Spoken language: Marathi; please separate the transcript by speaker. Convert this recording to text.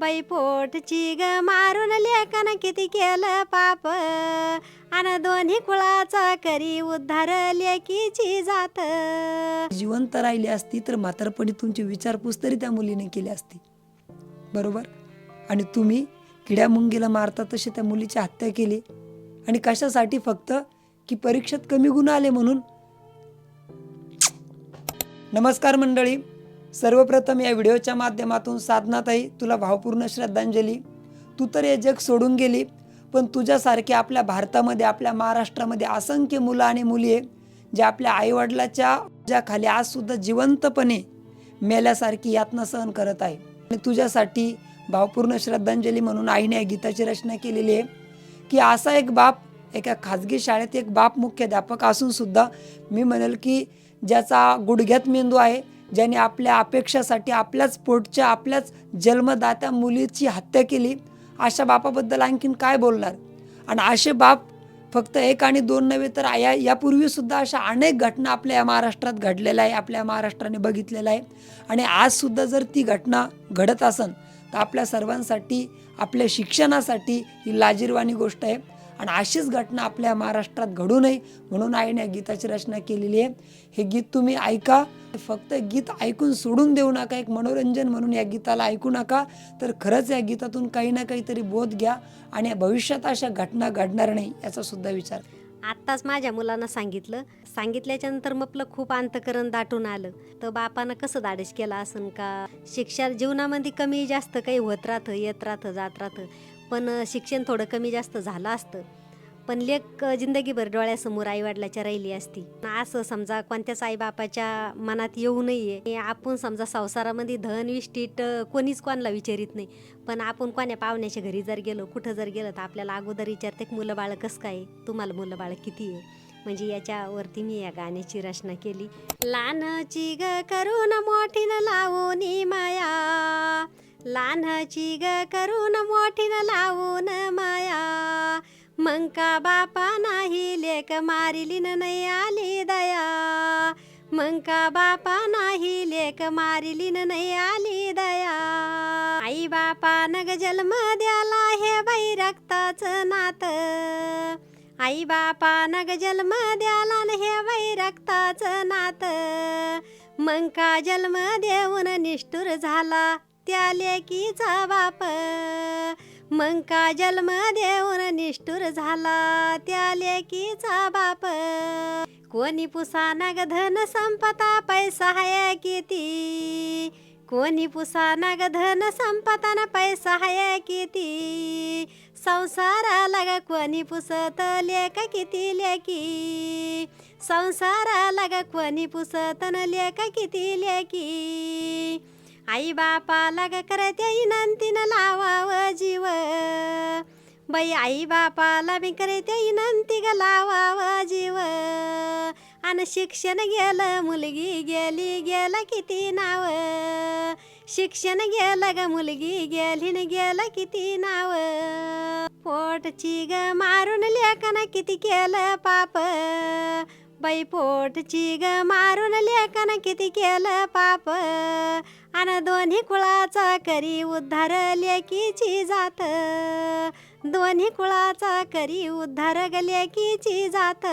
Speaker 1: बाई पोटची ग मारून लेखन किती केलं पाप. अन दोन्ही कुळाचा करी उद्धार लेकीची जात.
Speaker 2: जिवंत राहिली असती तर म्हातारपणी तुमची विचारपूस तरी त्या मुलीने केली असती. बरोबर? आणि तुम्ही किड्या मुंगीला मारता तशी त्या मुलीची हत्या केली. आणि कशासाठी फक्त की परीक्षेत कमी गुण आले म्हणून? नमस्कार मंडळी. सर्वप्रथम या व्हिडिओच्या माध्यमातून साधनाताई तुला भावपूर्ण श्रद्धांजली. तू तर हे जग सोडून गेली पण तुझ्यासारखे आपल्या भारतामध्ये आपल्या महाराष्ट्रामध्ये असंख्य मुलं आणि मुली आहे जे आपल्या आईवडिलाच्या ज्याखाली आजसुद्धा जिवंतपणे मेल्यासारखी यातना सहन करत आहे. आणि तुझ्यासाठी भावपूर्ण श्रद्धांजली म्हणून आईने या गीताची रचना केलेली आहे की असा एक बाप एका खाजगी शाळेत एक बाप मुख्याध्यापक असूनसुद्धा मी म्हणेल की ज्याचा गुडघ्यात मेंदू आहे ज्याने आपल्या अपेक्षासाठी आपल्याच पोटच्या आपल्याच जन्मदात्या मुलीची हत्या केली अशा बापाबद्दल आणखीन काय बोलणार? आणि असे बाप फक्त एक आणि दोन नव्हे तर या यापूर्वीसुद्धा अशा अनेक घटना आपल्या या महाराष्ट्रात घडलेल्या आहे आपल्या महाराष्ट्राने बघितलेलं आहे. आणि आजसुद्धा जर ती घटना घडत असन तर आपल्या सर्वांसाठी आपल्या शिक्षणासाठी ही लाजीरवाणी गोष्ट आहे. आणि अशीच घटना आपल्या महाराष्ट्रात घडू नये म्हणून आईने या गीताची रचना केलेली आहे. हे गीत तुम्ही ऐका. फक्त गीत ऐकून सोडून देऊ नका. एक मनोरंजन म्हणून या गीताला ऐकू नका. तर खरंच या गीतातून काही ना काहीतरी बोध घ्या आणि भविष्यात अशा घटना घडणार नाही याचा सुद्धा विचार
Speaker 1: आत्ताच माझ्या मुलांना सांगितलं. सांगितल्याच्या नंतर मग खूप अंतकरण दाटून आलं. तर बापानं कसं दाडेश केला असन का? शिक्षा जीवनामध्ये कमी जास्त काही होत राहतं येत राहतं जात राहतं. पण शिक्षण थोडं कमी जास्त झालं असतं. पण लेख जिंदगीभर डोळ्यासमोर आईवडिलाच्या राहिली असती. असं समजा कोणत्याच आईबापाच्या मनात येऊ नये. आपण समजा संसारामध्ये धन विष्टीट कोणीच कोणाला विचारित नाही. पण आपण कोण्या पाहुण्याच्या घरी जर गेलो कुठं जर गेलं तर आपल्याला अगोदर विचारते की मुलं बाळ कसं काय तुम्हाला मुलं बाळ किती आहे? म्हणजे याच्यावरती मी या गाण्याची रचना केली. लहानची ग करून मोठीन लावून माया. लहानची ग करून मोठीन लावून माया. मंका बापा नाही लेक मारिलीन नाही आली दया. मंका बापा नाही लेक मारिली नाही आली दया. आई बापा नग जन्म द्याला हे बाई रक्ताच नात. आई बापा नग जन्म द्याला हे बाई रक्ताच नात मंका जन्म देऊन निष्ठुर झाला? त्या लेकीचा बाप मंका जन्म देऊन निष्ठुर झाला? त्या लेकीचा बाप कोणी पुसाना धन संपता पैसा हाय किती? कोणी पुसाना धन संपता न पैसा हाय किती? संसाराला ग कोणी पुसत लेख किती लेकी संसाराला ग कोणी पुसत न किती लेकी आई बापाला ग करते विनंतीनं लावावं जीव. बाई आई बापाला मी करते इनंती ग लावावं जीव. आणि शिक्षण गेलं मुलगी गेली गेलं किती नाव. शिक्षण गेलं ग मुलगी गेली न गेलं किती नाव. पोटची ग मारून लेखन किती केलं पाप. बाई पोटची ग मारून लेखन किती केलं पाप. आणि दोन्ही कुळाचा करी उद्धार लेकीची जात. दोन्ही कुळाचा करी उद्धार लेकीची जात.